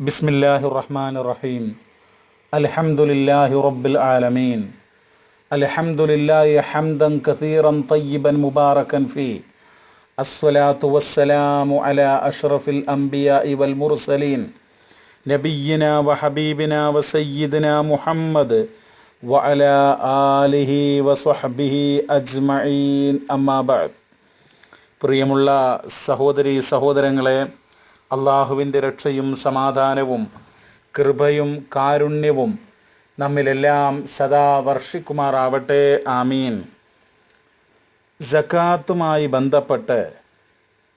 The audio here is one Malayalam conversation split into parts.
ബിസ്മില്ലാഹി റഹ്മാൻ റഹീം അലഹമുല്ലാഹി റബ്ബിൽ ആലമീൻ. അലഹമുല്ലാഹി ഹംദൻ കസീറൻ തയ്യിബൻ മുബാറക്കൻ ഫീ. അസ്വലാത്തു വസ്സലാമു അല അഷ്റഫിൽ അംബിയ ഇവൽ മുർസലീൻ. നബിയിന വഹബീബിന വസയ്യിദിന മുഹമ്മദ് വഅല ആലിഹി വസ്വഹബിഹി അജ്മഈൻ. അമ്മാബാദ് പ്രിയമുള്ള സഹോദരി സഹോദരങ്ങളെ അള്ളാഹുവിന്റെ രക്ഷയും സമാധാനവും കൃപയും കാരുണ്യവും നമ്മിലെല്ലാം സദാ വർഷിക്കുമാറാവട്ടെ. ആമീൻ. ജക്കാത്തുമായി ബന്ധപ്പെട്ട്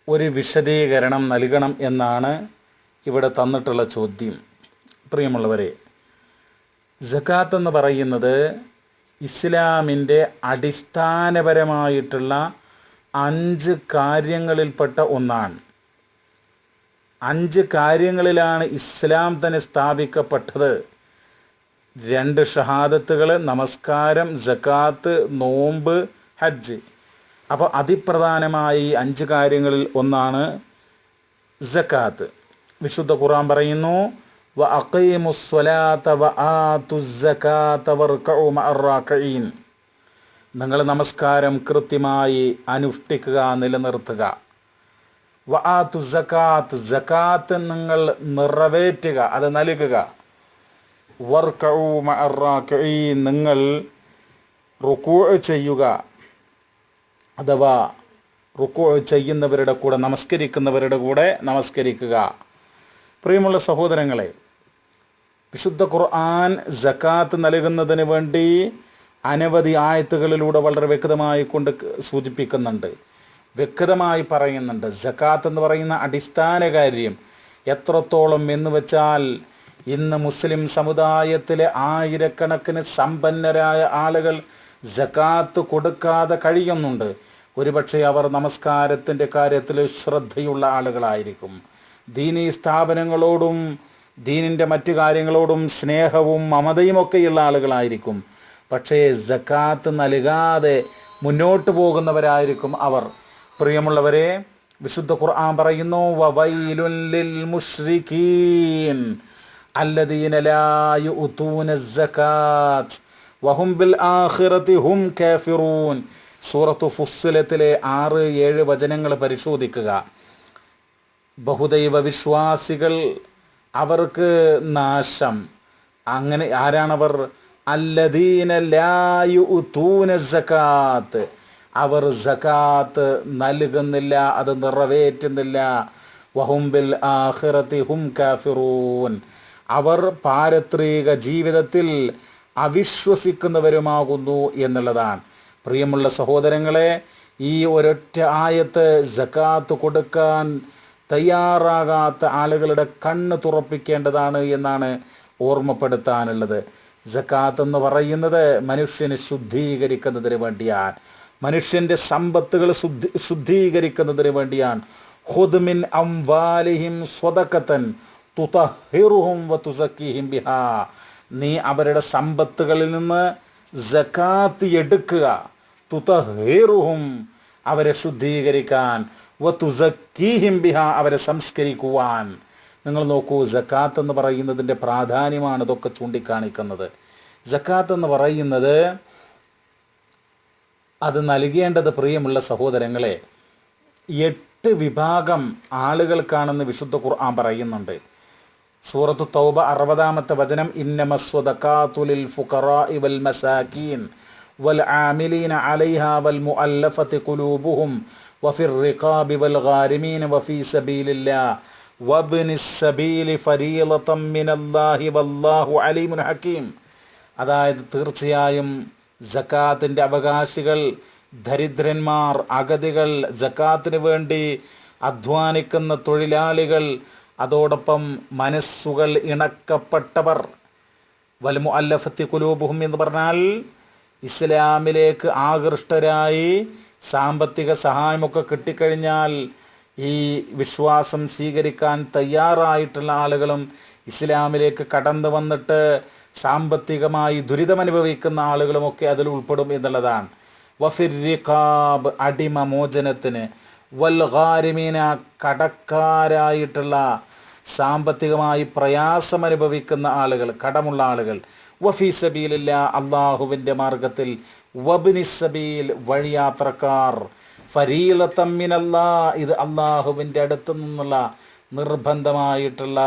ഒരു വിശദീകരണം നൽകണം എന്നാണ് ഇവിടെ തന്നിട്ടുള്ള ചോദ്യം. പ്രിയമുള്ളവരെ ജക്കാത്ത് എന്ന് പറയുന്നത് ഇസ്ലാമിന്റെ അടിസ്ഥാനപരമായിട്ടുള്ള അഞ്ച് കാര്യങ്ങളിൽപ്പെട്ട ഒന്നാണ്. അഞ്ച് കാര്യങ്ങളിലാണ് ഇസ്ലാം തന്നെ സ്ഥാപിക്കപ്പെട്ടത്. രണ്ട് ഷഹാദത്തുകൾ നമസ്കാരം ജക്കാത്ത് നോമ്പ് ഹജ്ജ്. അപ്പോൾ അതിപ്രധാനമായി അഞ്ച് കാര്യങ്ങളിൽ ഒന്നാണ് ജക്കാത്ത്. വിശുദ്ധ ഖുറാൻ പറയുന്നു വ വ നിങ്ങൾ നമസ്കാരം കൃത്യമായി അനുഷ്ഠിക്കുക നിലനിർത്തുക. വ ആതു സക്കാത്ത് നിങ്ങൾ നിറവേറ്റുക അത് നൽകുക. നിങ്ങൾ റുക്കൂ ചെയ്യുക. അഥവാ റുക്കൂ ചെയ്യുന്നവരുടെ കൂടെ നമസ്കരിക്കുന്നവരുടെ കൂടെ നമസ്കരിക്കുക. പ്രിയമുള്ള സഹോദരങ്ങളെ വിശുദ്ധ ഖുർആൻ ജക്കാത്ത് നൽകുന്നതിന് വേണ്ടി അനവധി ആയത്തുകളിലൂടെ വളരെ വ്യക്തമായി കൊണ്ട് സൂചിപ്പിക്കുന്നുണ്ട്. വ്യക്തമായി പറയുന്നുണ്ട്. ജക്കാത്ത് എന്ന് പറയുന്ന അടിസ്ഥാന കാര്യം എത്രത്തോളം എന്ന് വെച്ചാൽ ഇന്ന് മുസ്ലിം സമുദായത്തിലെ ആയിരക്കണക്കിന് സമ്പന്നരായ ആളുകൾ ജക്കാത്ത് കൊടുക്കാതെ കഴിയുന്നുണ്ട്. ഒരുപക്ഷെ അവർ നമസ്കാരത്തിന്റെ കാര്യത്തിൽ ശ്രദ്ധയുള്ള ആളുകളായിരിക്കും. ദീനീ സ്ഥാപനങ്ങളോടും ദീനിന്റെ മറ്റു കാര്യങ്ങളോടും സ്നേഹവും മമതയും ഒക്കെയുള്ള ആളുകളായിരിക്കും. പക്ഷേ ജക്കാത്ത് നൽകാതെ മുന്നോട്ട് പോകുന്നവരായിരിക്കും അവർ. പ്രിയമുള്ളവരെ വിശുദ്ധ ഖുർആൻ പറയുന്നു വവൈലുൽ മുഷ്രിഖീൻ അല്ലദീന ലാ വഹും ബിൽ ആഖിറതി ഹും കാഫിറൂൻ. സൂറത്തു ഫുസ്സിലത്തിലെ ആറ് ഏഴ് വചനങ്ങൾ പരിശോധിക്കുക. ബഹുദൈവ വിശ്വാസികൾ അവർക്ക് നാശം. അങ്ങനെ ആരാണവർ? അല്ലദീന ലായു സക്കാത്ത് അവർ സക്കാത്ത് നൽകുന്നില്ല അത് നിറവേറ്റുന്നില്ല. വഹുംബിൽ ആഖിറത്തി ഹും കാഫിറൂൻ. അവർ പാരത്രിക ജീവിതത്തിൽ അവിശ്വസിക്കുന്നവരുമാകുന്നു എന്നുള്ളതാണ്. പ്രിയമുള്ള സഹോദരങ്ങളെ ഈ ഒരൊറ്റ ആയത്ത് ജക്കാത്ത് കൊടുക്കാൻ തയ്യാറാകാത്ത ആളുകളുടെ കണ്ണ് തുറപ്പിക്കേണ്ടതാണ് എന്നാണ് ഓർമ്മപ്പെടുത്താനുള്ളത്. ജക്കാത്ത് എന്ന് പറയുന്നത് മനുഷ്യനെ ശുദ്ധീകരിക്കുന്നതിന് വേണ്ടിയാണ്. മനുഷ്യന്റെ സമ്പത്തുകൾ ശുദ്ധി ശുദ്ധീകരിക്കുന്നതിന് വേണ്ടിയാണ്. ഹുദ്മിൻ അംവാലിഹിം സ്വതക്കത്തൻ തുതഹിറുഹും വതുസക്കിഹിം ബിഹാ. നീ അവരുടെ സമ്പത്തുകളിൽ നിന്ന് ജക്കാത്ത് എടുക്കുക. തുതഹിറുഹും അവരെ ശുദ്ധീകരിക്കാൻ. വ തുസക്കീഹിം ബിഹ അവരെ സംസ്കരിക്കുവാൻ. നിങ്ങൾ നോക്കൂ ജക്കാത്ത് എന്ന് പറയുന്നതിന്റെ പ്രാധാന്യമാണ് ഇതൊക്കെ ചൂണ്ടിക്കാണിക്കുന്നത്. ജക്കാത്ത് എന്ന് പറയുന്നത് അത് നൽകേണ്ടത് പ്രിയമുള്ള സഹോദരങ്ങളെ എട്ട് വിഭാഗം ആളുകൾക്കാണെന്ന് വിശുദ്ധ ഖുർആൻ പറയുന്നുണ്ട് സൂറത്തു തൗബ അറുപതാമത്തെ വചനം ഇന്നമസ്വദക്കാത്തുലിൽ ഫുഖറാ വൽ മസാക്കീൻ والعاملين عليها والمؤلفة قلوبهم وفي الرقاب والغارمين وفي سبيل الله وابن السبيل فريضة من الله والله عليم حكيم അതായത് തീർച്ചയായും ജക്കാത്തിന്റെ അവകാശികൾ ദരിദ്രന്മാർ അഗതികൾ ജക്കാത്തിന് വേണ്ടി അധ്വാനിക്കുന്ന തൊഴിലാളികൾ അതോടൊപ്പം മനസ്സുകൾ ഇണക്കപ്പെട്ടവർ. വലുമു അല്ലഫത്തി കുലൂബുഹും എന്ന് പറഞ്ഞാൽ ഇസ്ലാമിലേക്ക് ആകൃഷ്ടരായി സാമ്പത്തിക സഹായമൊക്കെ കിട്ടിക്കഴിഞ്ഞാൽ ഈ വിശ്വാസം സ്വീകരിക്കാൻ തയ്യാറായിട്ടുള്ള ആളുകളും ഇസ്ലാമിലേക്ക് കടന്നു വന്നിട്ട് സാമ്പത്തികമായി ദുരിതമനുഭവിക്കുന്ന ആളുകളുമൊക്കെ അതിൽ ഉൾപ്പെടും എന്നുള്ളതാണ്. വഫിറിഖാബ് അടിമ മോചനത്തിന് വൽഹാരിമീന കടക്കാരായിട്ടുള്ള സാമ്പത്തികമായി പ്രയാസം അനുഭവിക്കുന്ന ആളുകൾ കടമുള്ള ആളുകൾ. വഫീ സബീലില്ല അള്ളാഹുവിന്റെ മാർഗത്തിൽ വബിനി സബീൽ വഴിയാത്രക്കാർ ഫരീലത്തമ്മിനല്ല ഇത് അള്ളാഹുവിന്റെ അടുത്തു നിന്നുള്ള നിർബന്ധമായിട്ടുള്ള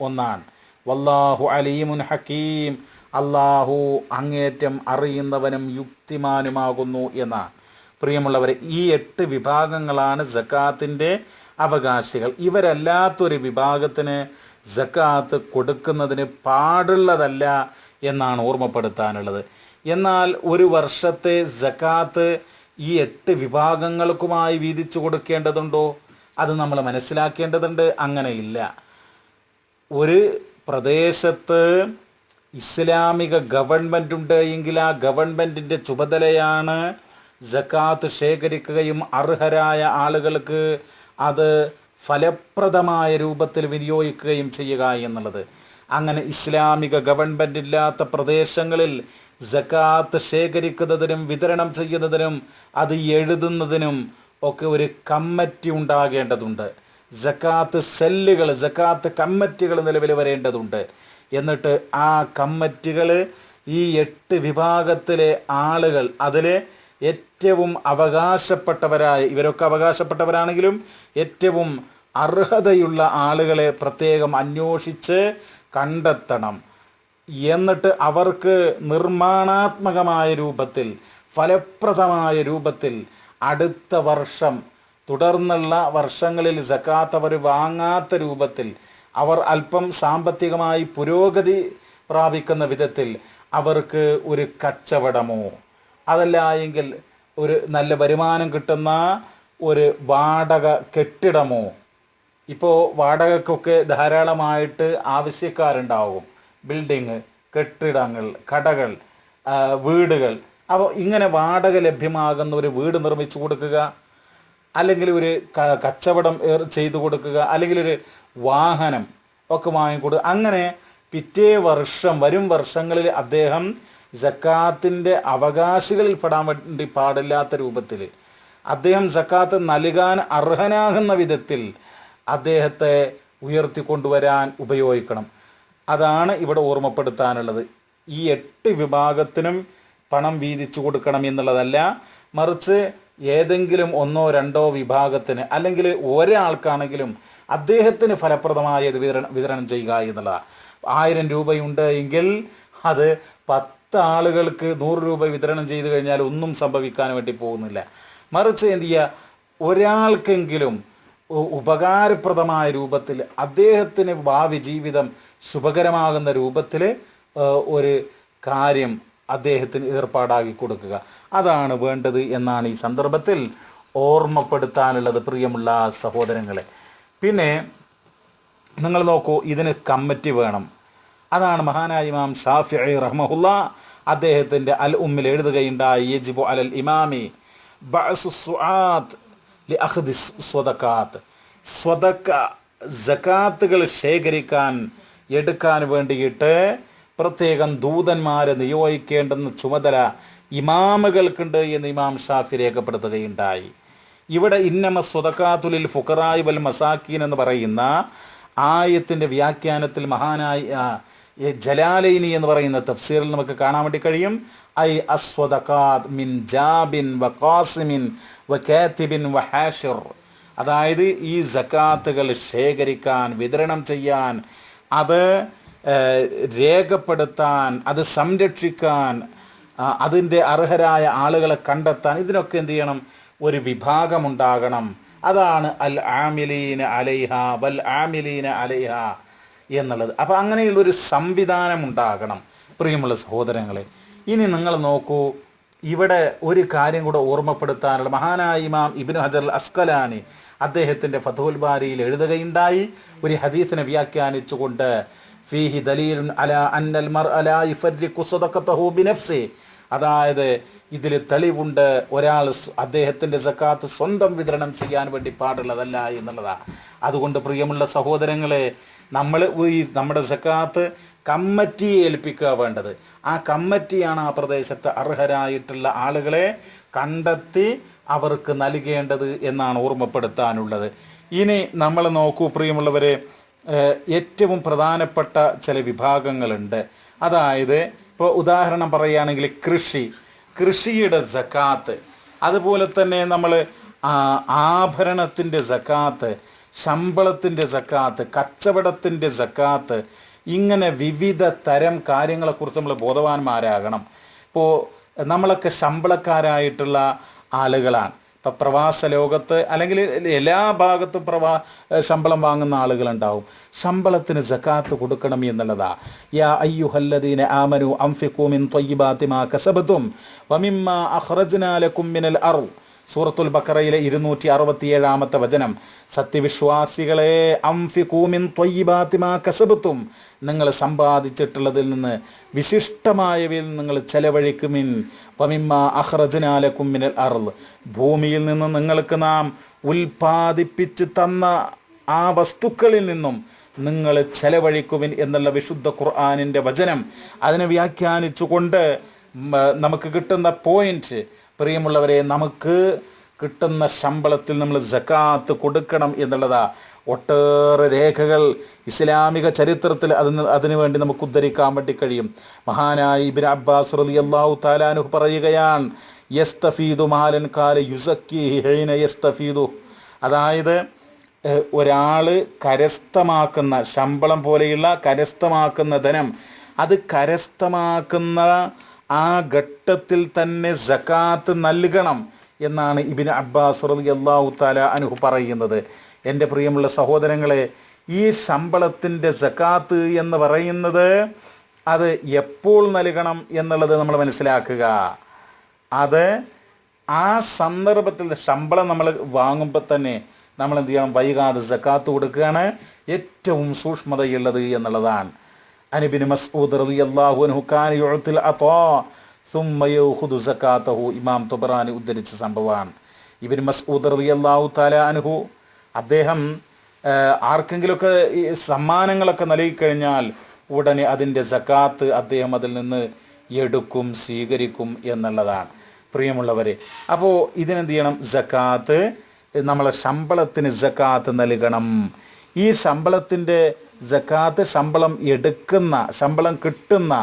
ഒന്നാണ്. വല്ലാഹു അലീമുൻ ഹക്കീം. അള്ളാഹു അങ്ങേറ്റം അറിയുന്നവനും യുക്തിമാനുമാകുന്നു എന്നാണ്. പ്രിയമുള്ളവരെ ഈ എട്ട് വിഭാഗങ്ങളാണ് ജക്കാത്തിന്റെ അവകാശികൾ. ഇവരല്ലാത്തൊരു വിഭാഗത്തിന് ജക്കാത്ത് കൊടുക്കുന്നതിന് പാടുള്ളതല്ല എന്നാണ് ഓർമ്മപ്പെടുത്താനുള്ളത്. എന്നാൽ ഒരു വർഷത്തെ ജക്കാത്ത് ഈ എട്ട് വിഭാഗങ്ങൾക്കുമായി വീതിച്ചു കൊടുക്കേണ്ടതുണ്ടോ? അത് നമ്മൾ മനസ്സിലാക്കേണ്ടതുണ്ട്. അങ്ങനെയില്ല. ഒരു പ്രദേശത്ത് ഇസ്ലാമിക ഗവൺമെന്റ് ഉണ്ട് എങ്കിൽ ആ ഗവൺമെന്റിന്റെ ചുമതലയാണ് ജക്കാത്ത് ശേഖരിക്കുകയും അർഹരായ ആളുകൾക്ക് അത് ഫലപ്രദമായ രൂപത്തിൽ വിനിയോഗിക്കുകയും ചെയ്യുക എന്നുള്ളത്. അങ്ങനെ ഇസ്ലാമിക ഗവൺമെന്റ് ഇല്ലാത്ത പ്രദേശങ്ങളിൽ ജക്കാത്ത് ശേഖരിക്കുന്നതിനും വിതരണം ചെയ്യുന്നതിനും അത് എഴുതുന്നതിനും ഒക്കെ ഒരു കമ്മിറ്റി ഉണ്ടാകേണ്ടതുണ്ട്. ജക്കാത്ത് സെല്ലുകൾ ജക്കാത്ത് കമ്മിറ്റികൾ നിലവിൽ വരേണ്ടതുണ്ട്. എന്നിട്ട് ആ കമ്മിറ്റികൾ ഈ എട്ട് വിഭാഗത്തിലെ ആളുകൾ അതിലെ ഏറ്റവും അവകാശപ്പെട്ടവരായ ഇവരൊക്കെ അവകാശപ്പെട്ടവരാണെങ്കിലും ഏറ്റവും അർഹതയുള്ള ആളുകളെ പ്രത്യേകം അന്വേഷിച്ച് കണ്ടെത്തണം. എന്നിട്ട് അവർക്ക് നിർമ്മാണാത്മകമായ രൂപത്തിൽ ഫലപ്രദമായ രൂപത്തിൽ അടുത്ത വർഷം തുടർന്നുള്ള വർഷങ്ങളിൽ സക്കാത്ത് അവർ വാങ്ങാത്ത രൂപത്തിൽ അവർ അല്പം സാമ്പത്തികമായി പുരോഗതി പ്രാപിക്കുന്ന വിധത്തിൽ അവർക്ക് ഒരു കച്ചവടമോ അതല്ല എങ്കിൽ ഒരു നല്ല വരുമാനം കിട്ടുന്ന ഒരു വാടക കെട്ടിടമോ. ഇപ്പോൾ വാടകക്കൊക്കെ ധാരാളമായിട്ട് ആവശ്യക്കാരുണ്ടാവും. ബിൽഡിങ് കെട്ടിടങ്ങൾ കടകൾ വീടുകൾ. അപ്പോൾ ഇങ്ങനെ വാടക ലഭ്യമാകുന്ന ഒരു വീട് നിർമ്മിച്ചു കൊടുക്കുക അല്ലെങ്കിൽ ഒരു കച്ചവടം ചെയ്തു കൊടുക്കുക അല്ലെങ്കിൽ ഒരു വാഹനം ഒക്കെ വാങ്ങിക്കൊടുക്കുക അങ്ങനെ പിറ്റേ വർഷം വരും വർഷങ്ങളിൽ അദ്ദേഹം ജക്കാത്തിന്റെ അവകാശികളിൽ പെടാൻ വേണ്ടി പാടില്ലാത്ത രൂപത്തിൽ അദ്ദേഹം ജക്കാത്ത് നൽകാൻ അർഹനാകുന്ന വിധത്തിൽ അദ്ദേഹത്തെ ഉയർത്തിക്കൊണ്ടുവരാൻ ഉപയോഗിക്കണം. അതാണ് ഇവിടെ ഓർമ്മപ്പെടുത്താനുള്ളത്. ഈ എട്ട് വിഭാഗത്തിനും പണം വീതിച്ചു കൊടുക്കണം എന്നുള്ളതല്ല മറിച്ച് ഏതെങ്കിലും ഒന്നോ രണ്ടോ വിഭാഗത്തിന് അല്ലെങ്കിൽ ഒരാൾക്കാണെങ്കിലും അദ്ദേഹത്തിന് ഫലപ്രദമായ വിതരണം വിതരണം ചെയ്യുക എന്നുള്ളതാണ് ആയിരം രൂപയുണ്ട് എങ്കിൽ അത് പത്ത് ആളുകൾക്ക് നൂറ് രൂപ വിതരണം ചെയ്തു കഴിഞ്ഞാൽ ഒന്നും സംഭവിക്കാൻ വേണ്ടി പോകുന്നില്ല. മറിച്ച് എന്ത് ചെയ്യുക? ഒരാൾക്കെങ്കിലും ഉപകാരപ്രദമായ രൂപത്തിൽ അദ്ദേഹത്തിന് ഭാവി ജീവിതം ശുഭകരമാകുന്ന രൂപത്തിൽ ഒരു കാര്യം അദ്ദേഹത്തിന് ഏർപ്പാടാക്കി കൊടുക്കുക. അതാണ് വേണ്ടത് എന്നാണ് ഈ സന്ദർഭത്തിൽ ഓർമ്മപ്പെടുത്താനുള്ളത് പ്രിയമുള്ള സഹോദരങ്ങളെ. പിന്നെ നിങ്ങൾ നോക്കൂ ഇതിന് കമ്മിറ്റി വേണം. അതാണ് മഹാനായ ഇമാം ഷാഫി റഹ്മുല്ല അദ്ദേഹത്തിന്റെ അൽ ഉമ്മിൽ എഴുതുകയുണ്ടായി യജിബു അലൽ ഇമാമി ബഅസു അഖ്ദി സ്വതക്കാത്ത് സ്വതക്ക ജക്കാത്തുകൾ ശേഖരിക്കാൻ എടുക്കാൻ വേണ്ടിയിട്ട് പ്രത്യേകം ദൂതന്മാരെ നിയോഗിക്കേണ്ടെന്ന ചുമതല ഇമാമുകൾക്കുണ്ട് എന്ന് ഇമാം ഷാഫി രേഖപ്പെടുത്തുകയുണ്ടായി. ഇവിടെ ഇന്നമ സ്വതക്കാത്തുലിൽ ഫുഖറായി വൽ മസാക്കീൻ എന്ന് പറയുന്ന ആയത്തിന്റെ വ്യാഖ്യാനത്തിൽ മഹാനായി ജലാലൈനി എന്ന് പറയുന്ന തഫ്സീറിൽ നമുക്ക് കാണാൻ വേണ്ടി കഴിയും. ഐ അസ്വദഖാത് മിൻ ജാബിൻ വ ഖാസിമിൻ വ കാത്തിബിൻ വ ഹാഷിർ. അതായത് ഈ സക്കാത്തുകൾ ശേഖരിക്കാൻ വിതരണം ചെയ്യാൻ അത് രേഖപ്പെടുത്താൻ അത് സംരക്ഷിക്കാൻ അതിന്റെ അർഹരായ ആളുകളെ കണ്ടെത്താൻ ഇതിനൊക്കെ എന്ത് ചെയ്യണം? ഒരു വിഭാഗമുണ്ടാകണം. അതാണ് അൽ ആമിലീന അലൈഹ വൽ ആമിലീന അലൈഹ. എന്നുള്ളത്. അപ്പോൾ അങ്ങനെയുള്ളൊരു സംവിധാനം ഉണ്ടാകണം പ്രിയമുള്ള സഹോദരങ്ങളെ. ഇനി നിങ്ങൾ നോക്കൂ ഇവിടെ ഒരു കാര്യം കൂടെ ഓർമ്മപ്പെടുത്താനുള്ള മഹാനായ ഇമാം ഇബിൻ ഹജർ അസ്കലാനി അദ്ദേഹത്തിന്റെ ഫതുൽ ബാരിയിൽ എഴുതുകയുണ്ടായി. ഒരു ഹദീസിനെ വ്യാഖ്യാനിച്ചുകൊണ്ട് ഫീഹി ദലീലുൻ അല അന്നൽ മർ അല സദഖതഹു ബിനഫ്സി അതായത് ഇതിൽ തെളിവുണ്ട്. ഒരാൾ അദ്ദേഹത്തിന്റെ സക്കാത്ത് സ്വന്തം വിതരണം ചെയ്യാൻ വേണ്ടി പാടുള്ളതല്ല എന്നുള്ളതാണ് അതുകൊണ്ട് പ്രിയമുള്ള സഹോദരങ്ങളെ നമ്മൾ ഈ നമ്മുടെ സക്കാത്ത് കമ്മിറ്റിയെ ഏൽപ്പിക്കുക വേണ്ടത്. ആ കമ്മിറ്റിയാണ് ആ പ്രദേശത്ത് അർഹരായിട്ടുള്ള ആളുകളെ കണ്ടെത്തി അവർക്ക് നൽകേണ്ടത് എന്നാണ് ഓർമ്മപ്പെടുത്താനുള്ളത്. ഇനി നമ്മൾ നോക്കൂ പ്രിയമുള്ളവരെ ഏറ്റവും പ്രധാനപ്പെട്ട ചില വിഭാഗങ്ങളുണ്ട്. അതായത് ഇപ്പോൾ ഉദാഹരണം പറയുകയാണെങ്കിൽ കൃഷി കൃഷിയുടെ ജക്കാത്ത് അതുപോലെ തന്നെ നമ്മൾ ആഭരണത്തിന്റെ ജക്കാത്ത് ശമ്പളത്തിന്റെ ജക്കാത്ത് കച്ചവടത്തിന്റെ ജക്കാത്ത് ഇങ്ങനെ വിവിധ തരം കാര്യങ്ങളെക്കുറിച്ച് നമ്മൾ ബോധവാന്മാരാകണം. ഇപ്പോൾ നമ്മളൊക്കെ ശമ്പളക്കാരായിട്ടുള്ള ആളുകളാണ്. ഇപ്പം പ്രവാസ ലോകത്ത് അല്ലെങ്കിൽ എല്ലാ ഭാഗത്തും പ്രവാ ശമ്പളം വാങ്ങുന്ന ആളുകളുണ്ടാവും. ശമ്പളത്തിന് ജക്കാത്ത് കൊടുക്കണം എന്നുള്ളതാ. യാ അയ്യുഹല്ലദീന ആമനു അംഫിഖൂ മിൻ ത്വയ്യിബാത്തി മാ കസബതും വമിമ്മ അഖ്റജ്നാ ലക്കും മിനൽ അർൾ സൂറത്തുൽ ബക്കറയിലെ ഇരുന്നൂറ്റി അറുപത്തിയേഴാമത്തെ വചനം സത്യവിശ്വാസികളെ കസബത്തും നിങ്ങൾ സമ്പാദിച്ചിട്ടുള്ളതിൽ നിന്ന് വിശിഷ്ടമായവയിൽ നിങ്ങൾ ചെലവഴിക്കുമിൻ പമിമ്മ അഹ്റജനാലക്കും മിനൽ അറു ഭൂമിയിൽ നിന്ന് നിങ്ങൾക്ക് നാം ഉൽപ്പാദിപ്പിച്ച് തന്ന ആ വസ്തുക്കളിൽ നിന്നും നിങ്ങൾ ചെലവഴിക്കുവിൻ എന്നുള്ള വിശുദ്ധ ഖുർആാനിന്റെ വചനം. അതിനെ വ്യാഖ്യാനിച്ചുകൊണ്ട് നമുക്ക് കിട്ടുന്ന പോയിന്റ് പ്രിയമുള്ളവരെ നമുക്ക് കിട്ടുന്ന ശമ്പളത്തിൽ നമ്മൾ ജക്കാത്ത് കൊടുക്കണം എന്നുള്ളതാ ഒട്ടേറെ രേഖകൾ ഇസ്ലാമിക ചരിത്രത്തിൽ അതിന് അതിനു വേണ്ടി നമുക്ക് ഉദ്ധരിക്കാൻ വേണ്ടി കഴിയും. മഹാനായ ഇബിൻ അബ്ബാസ് റലി അള്ളാഹു താലാനു പറയുകയാണ് യസ്തഫീദു മാലൻ കാല യുസക്കി ഹൈന യസ്തഫീദു. അതായത് ഒരാൾ കരസ്ഥമാക്കുന്ന ശമ്പളം പോലെയുള്ള കരസ്ഥമാക്കുന്ന ധനം അത് കരസ്ഥമാക്കുന്ന ആ ഘട്ടത്തിൽ തന്നെ സക്കാത്ത് നൽകണം എന്നാണ് ഇബിൻ അബ്ബാസ് റലി അള്ളാഹു താല അനുഹു പറയുന്നത്. എന്റെ പ്രിയമുള്ള സഹോദരങ്ങളെ ഈ ശമ്പളത്തിന്റെ സക്കാത്ത് എന്ന് പറയുന്നത് അത് എപ്പോൾ നൽകണം എന്നുള്ളത് നമ്മൾ മനസ്സിലാക്കുക. അത് ആ സന്ദർഭത്തിൽ ശമ്പളം നമ്മൾ വാങ്ങുമ്പോൾ തന്നെ നമ്മൾ എന്ത് ചെയ്യണം? വൈകാതെ സക്കാത്ത് കൊടുക്കുകയാണ് ഏറ്റവും സൂക്ഷ്മതയുള്ളത് എന്നുള്ളതാണ്. അനിബിന് മസ്ഊദ് റളിയല്ലാഹു അൻഹു കാന യുഅത്തിൽ അതാ സുമ്മ യഖുദു സക്കാത്തഹു ഇമാം തുബറാനി ഉദ്ധരിച്ച സംഭവമാണ്. ഇബിൻ മസ്ഊദ് റളിയല്ലാഹു തആല അൻഹു അദ്ദേഹം ആ, ആർക്കെങ്കിലുമൊക്കെ സമ്മാനങ്ങളൊക്കെ നൽകിക്കഴിഞ്ഞാൽ ഉടനെ അതിന്റെ സക്കാത്ത് അദ്ദേഹം അതിൽ നിന്ന് എടുക്കും സ്വീകരിക്കും എന്നുള്ളതാണ്. പ്രിയമുള്ളവരെ അപ്പോൾ ഇതിനെന്ത് ചെയ്യണം? സക്കാത്ത് നമ്മളെ ശമ്പളത്തിന് സക്കാത്ത് നൽകണം. ഈ ശമ്പളത്തിന്റെ ജക്കാത്ത് ശമ്പളം എടുക്കുന്ന ശമ്പളം കിട്ടുന്ന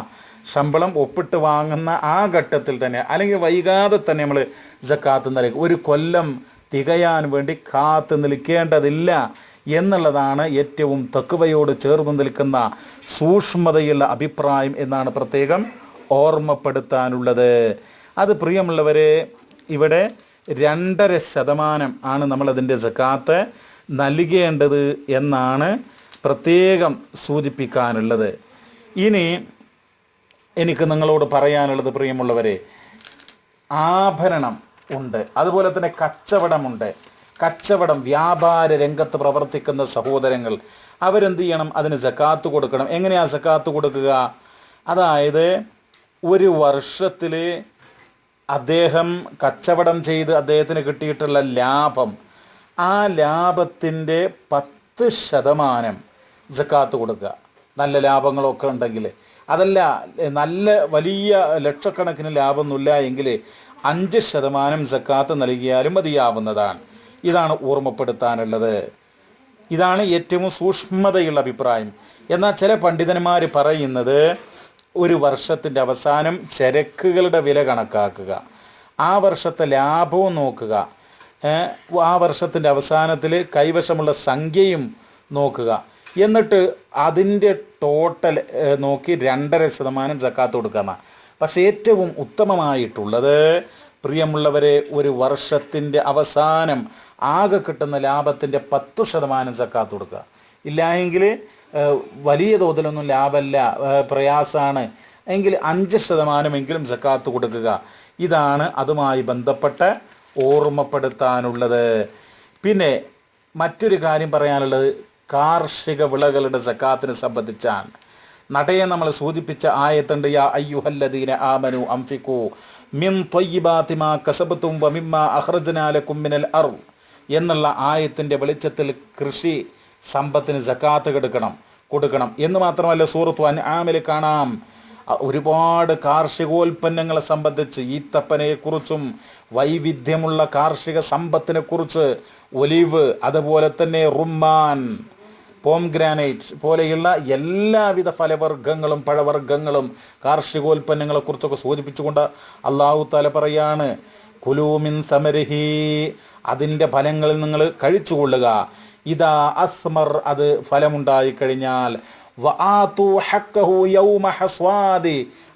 ശമ്പളം ഒപ്പിട്ട് വാങ്ങുന്ന ആ ഘട്ടത്തിൽ തന്നെ അല്ലെങ്കിൽ വൈകാതെ തന്നെ നമ്മൾ ജക്കാത്ത് നൽകും. ഒരു കൊല്ലം തികയാൻ വേണ്ടി കാത്തു നിൽക്കേണ്ടതില്ല എന്നുള്ളതാണ് ഏറ്റവും തക്കുവയോട് ചേർന്ന് നിൽക്കുന്ന സൂക്ഷ്മതയുള്ള അഭിപ്രായം എന്നാണ് പ്രത്യേകം ഓർമ്മപ്പെടുത്താനുള്ളത്. അത് പ്രിയമുള്ളവരെ ഇവിടെ രണ്ടര ശതമാനം ആണ് നമ്മളതിന്റെ സക്കാത്ത് നൽകേണ്ടത് എന്നാണ് പ്രത്യേകം സൂചിപ്പിക്കാനുള്ളത്. ഇനി എനിക്ക് നിങ്ങളോട് പറയാനുള്ളത് പ്രിയമുള്ളവരെ ആഭരണം ഉണ്ട്. അതുപോലെ തന്നെ കച്ചവടമുണ്ട്. കച്ചവടം വ്യാപാര രംഗത്ത് പ്രവർത്തിക്കുന്ന സഹോദരങ്ങൾ അവരെന്ത് ചെയ്യണം? അതിന് സക്കാത്ത് കൊടുക്കണം. എങ്ങനെയാണ് സക്കാത്ത് കൊടുക്കുക? അതായത് ഒരു വർഷത്തിൽ അദ്ദേഹം കച്ചവടം ചെയ്ത് അദ്ദേഹത്തിന് കിട്ടിയിട്ടുള്ള ലാഭം ആ ലാഭത്തിന്റെ പത്ത് ശതമാനം ജക്കാത്ത് കൊടുക്കുക. നല്ല ലാഭങ്ങളൊക്കെ ഉണ്ടെങ്കിൽ. അതല്ല നല്ല വലിയ ലക്ഷക്കണക്കിന് ലാഭമൊന്നുമില്ല എങ്കിൽ അഞ്ച് ശതമാനം ജക്കാത്ത് നൽകിയാലും മതിയാവുന്നതാണ്. ഇതാണ് ഓർമ്മപ്പെടുത്താനുള്ളത്. ഇതാണ് ഏറ്റവും സൂക്ഷ്മതയുള്ള അഭിപ്രായം. എന്നാൽ ചില പണ്ഡിതന്മാർ പറയുന്നത് ഒരു വർഷത്തിന്റെ അവസാനം ചരക്കുകളുടെ വില കണക്കാക്കുക. ആ വർഷത്തെ ലാഭവും നോക്കുക. ആ വർഷത്തിന്റെ അവസാനത്തിൽ കൈവശമുള്ള സംഖ്യയും നോക്കുക. എന്നിട്ട് അതിന്റെ ടോട്ടൽ നോക്കി രണ്ടര ശതമാനം ജക്കാത്ത് കൊടുക്കുന്ന. പക്ഷേ ഏറ്റവും ഉത്തമമായിട്ടുള്ളത് പ്രിയമുള്ളവരെ ഒരു വർഷത്തിന്റെ അവസാനം ആകെ കിട്ടുന്ന ലാഭത്തിന്റെ പത്തു ശതമാനം സക്കാത്ത് കൊടുക്കുക. ഇല്ലായെങ്കിൽ വലിയ തോതിലൊന്നും ലാഭമല്ല പ്രയാസമാണ് എങ്കിൽ അഞ്ച് ശതമാനമെങ്കിലും സക്കാത്ത് കൊടുക്കുക. ഇതാണ് അതുമായി ബന്ധപ്പെട്ട് ഓർമ്മപ്പെടുത്താനുള്ളത്. പിന്നെ മറ്റൊരു കാര്യം പറയാനുള്ളത്. കാർഷിക വിളകളുടെ സക്കാത്തിനെ സംബന്ധിച്ചാണ് നടയെ നമ്മൾ സൂചിപ്പിച്ച ആയത്തുണ്ട് യാ അയ്യുഹല്ലദീന ആമനു അംഫിക്കു മിൻ ത്വയ്യിബാതി മാ കസബത്തും വമിമ്മ അഹ്റജനാല കുമ്മിനൽ മിനൽ അർൾ എന്നുള്ള ആയത്തിന്റെ വെളിച്ചത്തിൽ കൃഷി സമ്പത്തിന് സക്കാത്ത് കൊടുക്കണം കൊടുക്കണം എന്ന് മാത്രമല്ല സൂറത്ത് അൻആമിൽ കാണാം. അ- ഒരുപാട് കാർഷികോൽപ്പന്നങ്ങളെ സംബന്ധിച്ച് ഈത്തപ്പനയെക്കുറിച്ചും വൈവിധ്യമുള്ള കാർഷിക സമ്പത്തിനെക്കുറിച്ച് ഒലിവ് അതുപോലെ തന്നെ റുമ്മാൻ പോംഗ്രാനൈറ്റ് പോലെയുള്ള എല്ലാവിധ ഫലവർഗങ്ങളും പഴവർഗങ്ങളും കാർഷികോൽപ്പന്നങ്ങളെക്കുറിച്ചൊക്കെ സൂചിപ്പിച്ചുകൊണ്ട് അള്ളാഹു താല പറയാണ് കുലൂമിൻ സമരഹി അതിന്റെ ഫലങ്ങളിൽ നിങ്ങൾ കഴിച്ചുകൊള്ളുക. ഇതാ അസ്മർ അത് ഫലമുണ്ടായി കഴിഞ്ഞാൽ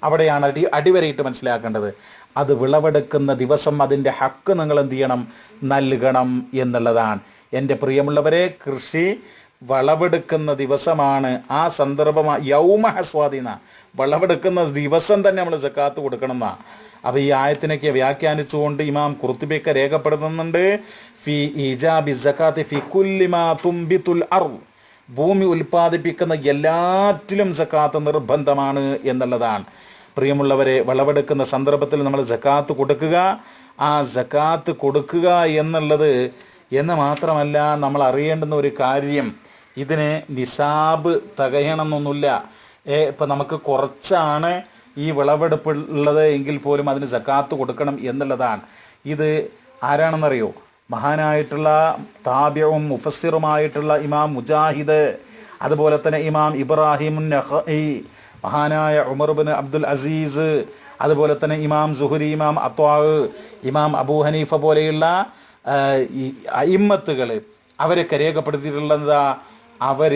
അവിടെയാണ് അടി അടിവരയിട്ട് മനസ്സിലാക്കേണ്ടത്. അത് വിളവെടുക്കുന്ന ദിവസം അതിന്റെ ഹക്ക് നിങ്ങൾ എന്ത് ചെയ്യണം? നൽകണം എന്നുള്ളതാണ്. എന്റെ പ്രിയമുള്ളവരെ കൃഷി വിളവെടുക്കുന്ന ദിവസമാണ് ആ സന്ദർഭമാണ് യൗമ സ്വാധീന വളവെടുക്കുന്ന ദിവസം തന്നെ നമ്മൾ ജക്കാത്ത് കൊടുക്കണം എന്നാ അപ്പോൾ ഈ ആയത്തിനൊക്കെ വ്യാഖ്യാനിച്ചുകൊണ്ട് ഇമാം കുർത്തുബിക്ക രേഖപ്പെടുത്തുന്നുണ്ട്. ഫി ഇജാബി ജക്കാത്ത് ഫി കുല്ലിമാ തുംബിത്തുൽ അർ ഭൂമി ഉൽപ്പാദിപ്പിക്കുന്ന എല്ലാറ്റിലും ജക്കാത്ത് നിർബന്ധമാണ് എന്നുള്ളതാണ്. പ്രിയമുള്ളവരെ വിളവെടുക്കുന്ന സന്ദർഭത്തിൽ നമ്മൾ ജക്കാത്ത് കൊടുക്കുക. ആ ജക്കാത്ത് കൊടുക്കുക എന്നുള്ളത് എന്ന് മാത്രമല്ല നമ്മൾ അറിയേണ്ടുന്ന ഒരു കാര്യം ഇതിന് നിസാബ് തികയണമെന്നൊന്നുമില്ല. ഇപ്പം നമുക്ക് കുറച്ചാണ് ഈ വിളവെടുപ്പ് ഉള്ളത് എങ്കിൽ പോലും അതിന് സക്കാത്ത് കൊടുക്കണം എന്നുള്ളതാണ്. ഇത് ആരാണെന്നറിയോ? മഹാനായിട്ടുള്ള താബ്യവും മുഫസ്സിറുമായിട്ടുള്ള ഇമാം മുജാഹിദ് അതുപോലെ തന്നെ ഇമാം ഇബ്രാഹിം നഹ് മഹാനായ ഉമർബിൻ അബ്ദുൽ അസീസ് അതുപോലെ തന്നെ ഇമാം സുഹുരി ഇമാം അത്വാവ് ഇമാം അബൂ ഹനീഫ പോലെയുള്ള ഇമ്മത്തുകൾ അവരൊക്കെ രേഖപ്പെടുത്തിയിട്ടുള്ളത് അവർ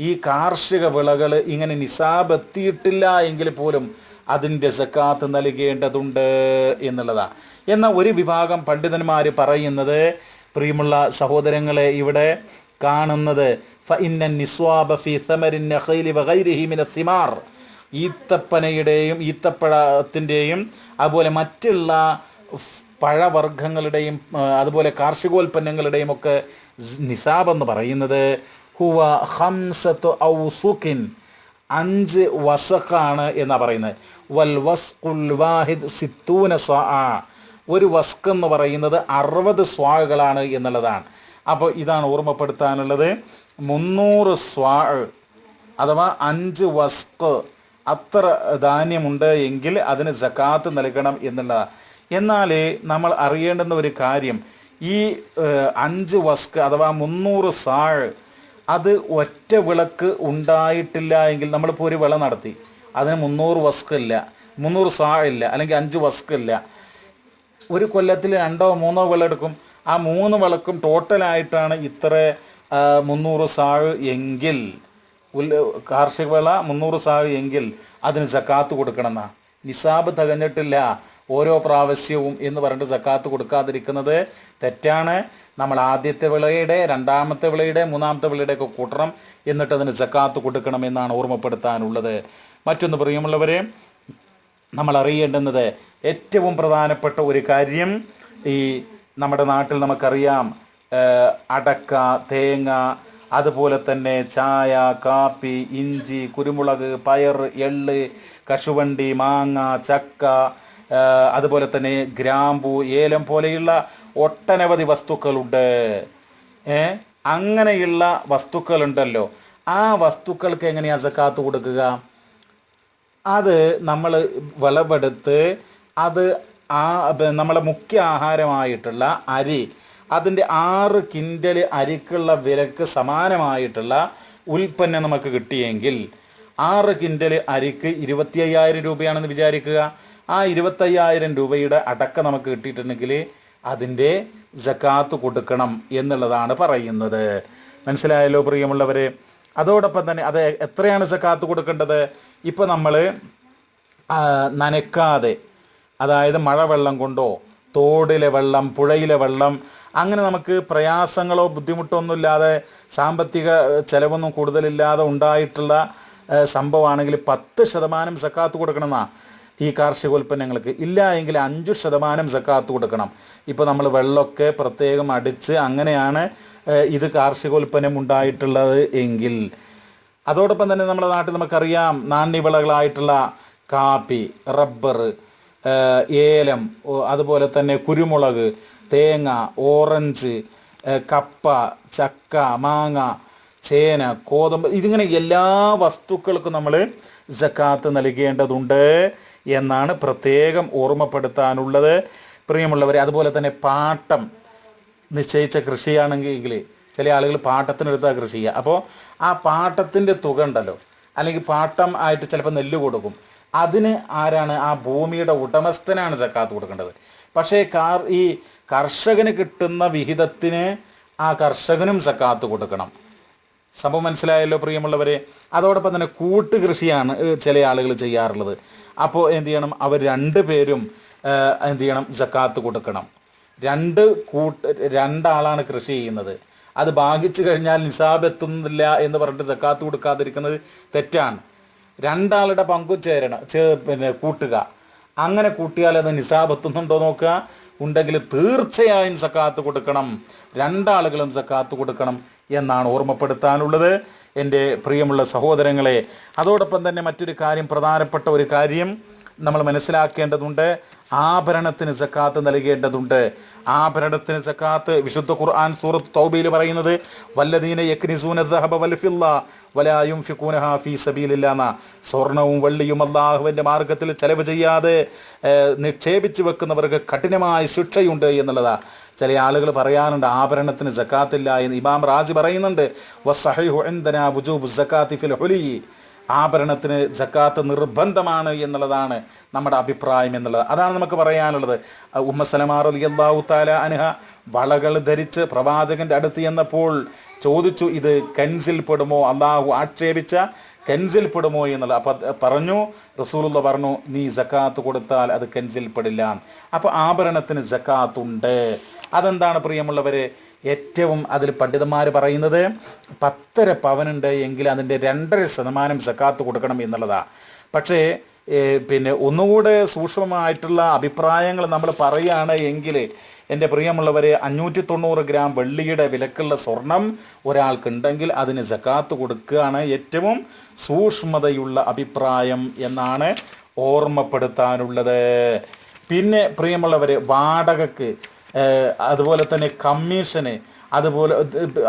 ഈ കാർഷിക വിളകൾ ഇങ്ങനെ നിസാബ് എത്തിയിട്ടില്ല എങ്കിൽ പോലും അതിന്റെ സക്കാത്ത് നൽകേണ്ടതുണ്ട് എന്നുള്ളതാണ് എന്നാൽ ഒരു വിഭാഗം പണ്ഡിതന്മാർ പറയുന്നത് പ്രിയമുള്ള സഹോദരങ്ങളെ ഇവിടെ കാണുന്നത് ഫഇന്ന നിസ്വാബ ഫി സമരിൻ സിമാർ. ഈത്തപ്പനയുടെയും ഈത്തപ്പഴത്തിന്റെയും അതുപോലെ മറ്റുള്ള പഴവർഗങ്ങളുടെയും അതുപോലെ കാർഷികോൽപ്പന്നങ്ങളുടെയും ഒക്കെ നിസാബ് എന്ന് പറയുന്നത് ഹുവ ഹംസത്ത് ഔസുഖിൻ അഞ്ച് വസഖാണ് എന്നാണ് പറയുന്നത്. വൽ വസ്ഖുൽ വാഹിദ് സിത്തൂന സ്വാ ഒരു വസ്ക് എന്ന് പറയുന്നത് അറുപത് സ്വാകളാണ് എന്നുള്ളതാണ്. അപ്പോൾ ഇതാണ് ഓർമ്മപ്പെടുത്താനുള്ളത്. മുന്നൂറ് സ്വാ അഥവാ അഞ്ച് വസ്ക് അത്ര ധാന്യമുണ്ട് എങ്കിൽ അതിന് സക്കാത്ത് നൽകണം എന്നുള്ളതാണ് എന്നാൽ നമ്മൾ അറിയേണ്ടുന്ന ഒരു കാര്യം ഈ അഞ്ച് വസ്ക് അഥവാ മുന്നൂറ് സാഴ് അത് ഒറ്റ വിളക്ക് ഉണ്ടായിട്ടില്ല എങ്കിൽ നമ്മളിപ്പോൾ ഒരു വിള നടത്തി. അതിന് മുന്നൂറ് വസ്ക് ഇല്ല മുന്നൂറ് സാ ഇല്ല അല്ലെങ്കിൽ അഞ്ച് വസ്ക് ഇല്ല. ഒരു കൊല്ലത്തിൽ രണ്ടോ മൂന്നോ വിള എടുക്കും. ആ മൂന്ന് വിളക്കും ടോട്ടലായിട്ടാണ് ഇത്ര മുന്നൂറ് സാഴ് എങ്കിൽ. കാർഷിക വിള മുന്നൂറ് സാവി എങ്കിൽ അതിന് സക്കാത്ത് കൊടുക്കണം എന്നാ നിസാബ് തകഞ്ഞിട്ടില്ല. ഓരോ പ്രാവശ്യവും എന്ന് പറഞ്ഞിട്ട് സക്കാത്ത് കൊടുക്കാതിരിക്കുന്നത് തെറ്റാണ്. നമ്മൾ ആദ്യത്തെ വിളയുടെ രണ്ടാമത്തെ വിളയുടെ മൂന്നാമത്തെ വിളയുടെ ഒക്കെ കൂട്ടണം എന്നിട്ട് അതിന് സക്കാത്ത് കൊടുക്കണം എന്നാണ് ഓർമ്മപ്പെടുത്താനുള്ളത്. മറ്റൊന്ന് പ്രിയമുള്ളവരെ നമ്മൾ അറിയേണ്ടുന്നത് ഏറ്റവും പ്രധാനപ്പെട്ട ഒരു കാര്യം ഈ നമ്മുടെ നാട്ടിൽ നമുക്കറിയാം അടക്ക തേങ്ങ അതുപോലെ തന്നെ ചായ കാപ്പി ഇഞ്ചി കുരുമുളക് പയർ എള്ള് കശുവണ്ടി മാങ്ങ ചക്ക അതുപോലെ തന്നെ ഗ്രാമ്പു ഏലം പോലെയുള്ള ഒട്ടനവധി വസ്തുക്കളുണ്ട്. അങ്ങനെയുള്ള വസ്തുക്കളുണ്ടല്ലോ. ആ വസ്തുക്കൾക്ക് എങ്ങനെയാണ് സക്കാത്ത് കൊടുക്കുക? അത് നമ്മൾ വിളവെടുത്ത് അത് ആ നമ്മളെ മുഖ്യ ആഹാരമായിട്ടുള്ള അരി അതിന്റെ ആറ് കിൻഡൽ അരിക്കുള്ള വിലക്ക് സമാനമായിട്ടുള്ള ഉൽപ്പന്നം നമുക്ക് കിട്ടിയെങ്കിൽ ആറ് കിൻഡൽ അരിക്ക് ഇരുപത്തി അയ്യായിരം രൂപയാണെന്ന് വിചാരിക്കുക. ആ ഇരുപത്തയ്യായിരം രൂപയുടെ അടക്ക നമുക്ക് കിട്ടിയിട്ടുണ്ടെങ്കിൽ അതിന്റെ ജക്കാത്ത് കൊടുക്കണം എന്നുള്ളതാണ് പറയുന്നത്. മനസ്സിലായല്ലോ പ്രിയമുള്ളവരെ? അതോടൊപ്പം തന്നെ അത് എത്രയാണ് ജക്കാത്ത് കൊടുക്കേണ്ടത്? ഇപ്പോൾ നമ്മൾ നനക്കാതെ അതായത് മഴവെള്ളം കൊണ്ടോ തോടിലെ വെള്ളം പുഴയിലെ വെള്ളം അങ്ങനെ നമുക്ക് പ്രയാസങ്ങളോ ബുദ്ധിമുട്ടൊന്നും ഇല്ലാതെ സാമ്പത്തിക ചിലവൊന്നും കൂടുതലില്ലാതെ ഉണ്ടായിട്ടുള്ള സംഭവമാണെങ്കിൽ പത്ത് ശതമാനം സക്കാത്ത് കൊടുക്കണമെന്നാ ഈ കാർഷികോൽപ്പന്നങ്ങൾക്ക് ഇല്ല എങ്കിൽ അഞ്ച് ശതമാനം സക്കാത്ത് കൊടുക്കണം. ഇപ്പോൾ നമ്മൾ വെള്ളമൊക്കെ പ്രത്യേകം അടിച്ച് അങ്ങനെയാണ് ഇത് കാർഷികോൽപ്പന്നം ഉണ്ടായിട്ടുള്ളത് എങ്കിൽ. അതോടൊപ്പം തന്നെ നമ്മുടെ നാട്ടിൽ നമുക്കറിയാം നാണ്യവിളകളായിട്ടുള്ള കാപ്പി റബ്ബർ ഏലം അതുപോലെ തന്നെ കുരുമുളക് തേങ്ങ ഓറഞ്ച് കപ്പ ചക്ക മാങ്ങ ചേന കോതമ്പ് ഇതിങ്ങനെ എല്ലാ വസ്തുക്കൾക്കും നമ്മൾ ജക്കാത്ത് നൽകേണ്ടതുണ്ട് എന്നാണ് പ്രത്യേകം ഓർമ്മപ്പെടുത്താനുള്ളത്. പ്രിയമുള്ളവരെ അതുപോലെ തന്നെ പാട്ടം നിശ്ചയിച്ച കൃഷിയാണെങ്കിൽ ചില ആളുകൾ പാട്ടത്തിനെടുത്താൽ കൃഷി ചെയ്യുക. അപ്പോൾ ആ പാട്ടത്തിന്റെ തുക ഉണ്ടല്ലോ. അല്ലെങ്കിൽ പാട്ടം ആയിട്ട് ചിലപ്പോൾ നെല്ല് കൊടുക്കും. അതിന് ആരാണ്? ആ ഭൂമിയുടെ ഉടമസ്ഥനാണ് സക്കാത്ത് കൊടുക്കേണ്ടത്. പക്ഷേ കാർ ഈ കർഷകന് കിട്ടുന്ന വിഹിതത്തിന് ആ കർഷകനും സക്കാത്ത് കൊടുക്കണം. സംഭവം മനസ്സിലായല്ലോ പ്രിയമുള്ളവരെ? അതോടൊപ്പം തന്നെ കൂട്ട് കൃഷിയാണ് ചില ആളുകൾ ചെയ്യാറുള്ളത്. അപ്പോൾ എന്ത് ചെയ്യണം? അവർ രണ്ട് പേരും എന്ത് ചെയ്യണം? ജക്കാത്ത് കൊടുക്കണം. രണ്ട് കൂട്ട് രണ്ടാളാണ് കൃഷി ചെയ്യുന്നത്. അത് ഭാഗിച്ചു കഴിഞ്ഞാൽ നിസാബ് എത്തുന്നില്ല എന്ന് പറഞ്ഞിട്ട് ജക്കാത്ത് കൊടുക്കാതിരിക്കുന്നത് തെറ്റാണ്. രണ്ടാളുടെ പങ്കും ചേരണം ചേ പിന്നെ കൂട്ടുക. അങ്ങനെ കൂട്ടിയാൽ അത് നിസാബെത്തുന്നുണ്ടോ നോക്കുക? ഉണ്ടെങ്കിൽ തീർച്ചയായും സക്കാത്ത് കൊടുക്കണം. രണ്ടാളുകളും സക്കാത്ത് കൊടുക്കണം എന്നാണ് ഓർമ്മപ്പെടുത്താനുള്ളത് എന്റെ പ്രിയമുള്ള സഹോദരങ്ങളെ. അതോടൊപ്പം തന്നെ മറ്റൊരു കാര്യം പ്രധാനപ്പെട്ട ഒരു കാര്യം. നമ്മൾ മനസ്സിലാക്കേണ്ടതുണ്ട്. ആഭരണത്തിന് സക്കാത്ത് നൽകേണ്ടതുണ്ട്. ആഭരണത്തിന് സക്കാത്ത് വിശുദ്ധ ഖുർആൻ സൂറത്ത് തൗബയിൽ പറയുന്നത് വല്ലദീന ദഹബ വലായും ഫീ സ്വർണവും വെള്ളിയും അള്ളാഹുവിന്റെ മാർഗത്തിൽ ചെലവ് ചെയ്യാതെ നിക്ഷേപിച്ച് വെക്കുന്നവർക്ക് കഠിനമായ ശിക്ഷയുണ്ട് എന്നുള്ളതാ. ചില ആളുകൾ പറയാനുണ്ട് ആഭരണത്തിന് സക്കാത്തില്ല എന്ന്. ഇമാം റാജി പറയുന്നുണ്ട് വസ്സഹിഹു വുജൂബു സക്കാത്തി ഫിൽ ഹുലി. ആഭരണത്തിന് ജക്കാത്ത് നിർബന്ധമാണ് എന്നുള്ളതാണ് നമ്മുടെ അഭിപ്രായം എന്നുള്ളത്. അതാണ് നമുക്ക് പറയാനുള്ളത്. ഉമ്മ അലി അള്ളാഹു താല അനഹ വളകൾ ധരിച്ച് പ്രവാചകന്റെ അടുത്ത് ചെന്നപ്പോൾ ചോദിച്ചു ഇത് കെൻസിൽ പെടുമോ? അള്ളാഹു ആക്ഷേപിച്ച കെൻസിൽ പെടുമോ? എന്നുള്ളത്. അപ്പം പറഞ്ഞു റസൂലുള്ള പറഞ്ഞു നീ ജക്കാത്ത് കൊടുത്താൽ അത് കെൻസിൽ പെടില്ല. അപ്പോൾ ആഭരണത്തിന് ജക്കാത്തുണ്ട്. അതെന്താണ് പ്രിയമുള്ളവരെ? ഏറ്റവും അതിൽ പണ്ഡിതന്മാർ പറയുന്നത് പത്തര പവനുണ്ട് എങ്കിൽ അതിന്റെ രണ്ടര ശതമാനം സക്കാത്ത് കൊടുക്കണം എന്നുള്ളതാണ് പക്ഷേ പിന്നെ ഒന്നുകൂടെ സൂക്ഷ്മമായിട്ടുള്ള അഭിപ്രായങ്ങൾ നമ്മൾ പറയുകയാണ് എങ്കിൽ എന്റെ പ്രിയമുള്ളവരെ അഞ്ഞൂറ്റി തൊണ്ണൂറ് ഗ്രാം വെള്ളിയുടെ വിലക്കുള്ള സ്വർണം ഒരാൾക്കുണ്ടെങ്കിൽ അതിന് ജക്കാത്ത് കൊടുക്കുകയാണ് ഏറ്റവും സൂക്ഷ്മതയുള്ള അഭിപ്രായം എന്നാണ് ഓർമ്മപ്പെടുത്താനുള്ളത്. പിന്നെ പ്രിയമുള്ളവരെ വാടകക്ക് അതുപോലെ തന്നെ കമ്മീഷന് അതുപോലെ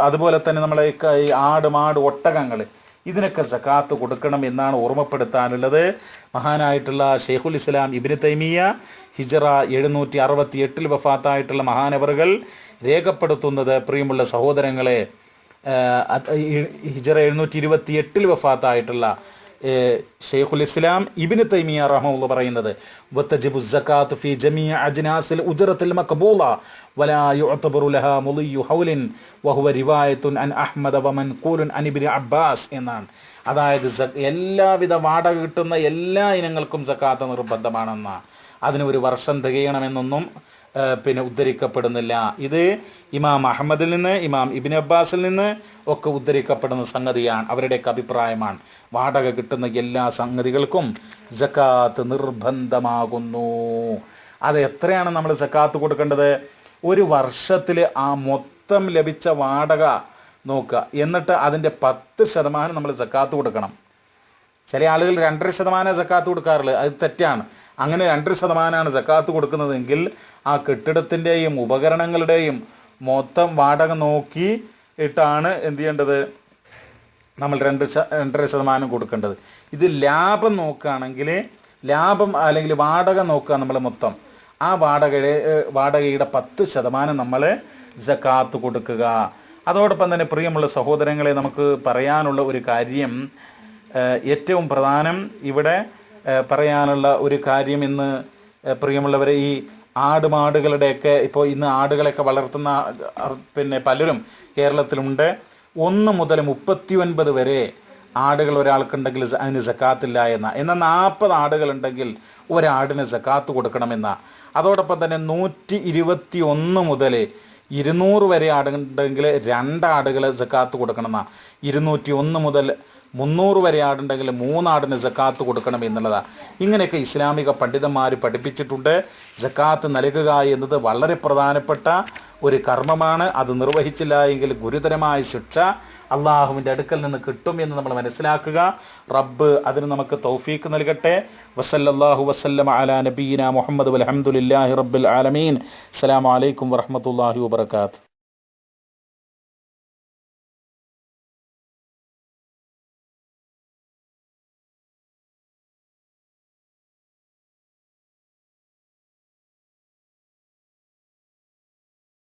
അതുപോലെ തന്നെ നമ്മളെ ഈ ആട് മാട് ഒട്ടകങ്ങൾ ഇതിനൊക്കെ സക്കാത്ത് കൊടുക്കണം എന്നാണ് ഓർമ്മപ്പെടുത്താനുള്ളത്. മഹാനായിട്ടുള്ള ഷെയ്ഖുൽ ഇസ്ലാം ഇബിന് തൈമിയ ഹിജറ എഴുന്നൂറ്റി അറുപത്തി എട്ടിൽ വഫാത്തായിട്ടുള്ള മഹാനവറുകൾ രേഖപ്പെടുത്തുന്നത് പ്രിയമുള്ള സഹോദരങ്ങളെ ഹിജറ എഴുന്നൂറ്റി ഇരുപത്തി എട്ടിൽ വഫാത്തായിട്ടുള്ള ഷെയ്ഖുൽ ഇസ്ലാം ഇബിന് തൈമിയ റഹ്മുള്ള പറയുന്നത് വത്തജിബു സക്കാത്ത് ഫി ജമീ അജ്നാസിൽ ഉജറത്തിൽ മഖബൂല വലാ യുഅതബറു ലഹാ മുളിയു ഹൗലിൻ വഹുവ റിവായത്തുൻ അൻ അഹ്മദ വമൻ ഖൂലുൻ അൻ ഇബ്നു അബ്ബാസ് എന്നാണ്. അതായത് എല്ലാവിധ വാടക കിട്ടുന്ന എല്ലാ ഇനങ്ങൾക്കും സക്കാത്ത് നിർബന്ധമാണെന്ന അതിന് ഒരു വർഷം തികയണമെന്നൊന്നും പിന്നെ ഉദ്ധരിക്കപ്പെടുന്നില്ല. ഇത് ഇമാം അഹമ്മദിൽ നിന്ന് ഇമാം ഇബിൻ അബ്ബാസിൽ നിന്ന് ഒക്കെ ഉദ്ധരിക്കപ്പെടുന്ന സംഗതിയാണ്. അവരുടെയൊക്കെ അഭിപ്രായമാണ്. വാടക കിട്ടുന്ന എല്ലാ സംഗതികൾക്കും ജക്കാത്ത് നിർബന്ധമാകുന്നു. അത് എത്രയാണ് നമ്മൾ ജക്കാത്ത് കൊടുക്കേണ്ടത്? ഒരു വർഷത്തിൽ ആ മൊത്തം ലഭിച്ച വാടക നോക്കുക. എന്നിട്ട് അതിന്റെ പത്ത് ശതമാനം നമ്മൾ ജക്കാത്ത് കൊടുക്കണം. ചില ആളുകൾ രണ്ടര ശതമാനം ജക്കാത്ത് കൊടുക്കാറുള്ളത്. അത് തെറ്റാണ്. അങ്ങനെ രണ്ടര ശതമാനമാണ് ജക്കാത്ത് കൊടുക്കുന്നതെങ്കിൽ ആ കെട്ടിടത്തിന്റെയും ഉപകരണങ്ങളുടെയും മൊത്തം വാടക നോക്കി ഇട്ടാണ് എന്ത് ചെയ്യേണ്ടത്? നമ്മൾ രണ്ട് രണ്ടര ശതമാനം കൊടുക്കേണ്ടത്. ഇത് ലാഭം നോക്കുകയാണെങ്കിൽ ലാഭം അല്ലെങ്കിൽ വാടക നോക്കുക നമ്മൾ മൊത്തം. ആ വാടകയുടെ വാടകയുടെ പത്ത് ശതമാനം നമ്മൾ ജക്കാത്ത് കൊടുക്കുക. അതോടൊപ്പം തന്നെ പ്രിയമുള്ള സഹോദരങ്ങളെ നമുക്ക് പറയാനുള്ള ഒരു കാര്യം ഏറ്റവും പ്രധാനം ഇവിടെ പറയാനുള്ള ഒരു കാര്യം ഇന്ന് പ്രിയമുള്ളവരെ ഈ ആടുമാടുകളുടെയൊക്കെ ഇപ്പോൾ ഇന്ന് ആടുകളൊക്കെ വളർത്തുന്ന പിന്നെ പലരും കേരളത്തിലുണ്ട്. ഒന്ന് മുതൽ മുപ്പത്തി ഒൻപത് വരെ ആടുകൾ ഒരാൾക്കുണ്ടെങ്കിൽ അതിന് സക്കാത്തില്ല എന്ന. എന്നാൽ നാൽപ്പത് ആടുകളുണ്ടെങ്കിൽ ഒരാടിന് സക്കാത്ത് കൊടുക്കണമെന്ന. അതോടൊപ്പം തന്നെ നൂറ്റി ഇരുപത്തി ഒന്ന് മുതൽ ഇരുന്നൂറ് വരെ ആടുണ്ടെങ്കിൽ രണ്ട് ആടുകൾ സക്കാത്ത് കൊടുക്കണമെന്ന. ഇരുന്നൂറ്റി ഒന്ന് മുതൽ മുന്നൂറ് വരെ ആടുണ്ടെങ്കിൽ മൂന്നാടിന് ജക്കാത്ത് കൊടുക്കണം എന്നുള്ളതാണ് ഇങ്ങനെയൊക്കെ ഇസ്ലാമിക പണ്ഡിതന്മാർ പഠിപ്പിച്ചിട്ടുണ്ട്. ജക്കാത്ത് നൽകുക എന്നത് വളരെ പ്രധാനപ്പെട്ട ഒരു കർമ്മമാണ് അത് നിർവഹിച്ചില്ല എങ്കിൽ ഗുരുതരമായ ശിക്ഷ അള്ളാഹുവിന്റെ അടുക്കൽ നിന്ന് കിട്ടും എന്ന് നമ്മൾ മനസ്സിലാക്കുക. റബ്ബ് അതിന് നമുക്ക് തൗഫീക്ക് നൽകട്ടെ. വസല്ലാഹു വസല്ലം അലാ നബീന മുഹമ്മദ് അലഹമുല്ലാഹി റബ്ബുൽ ആലമീൻ. അസ്സലാമു അലൈക്കും വറഹ്മത്തുള്ളാഹി വബർക്കാത്തു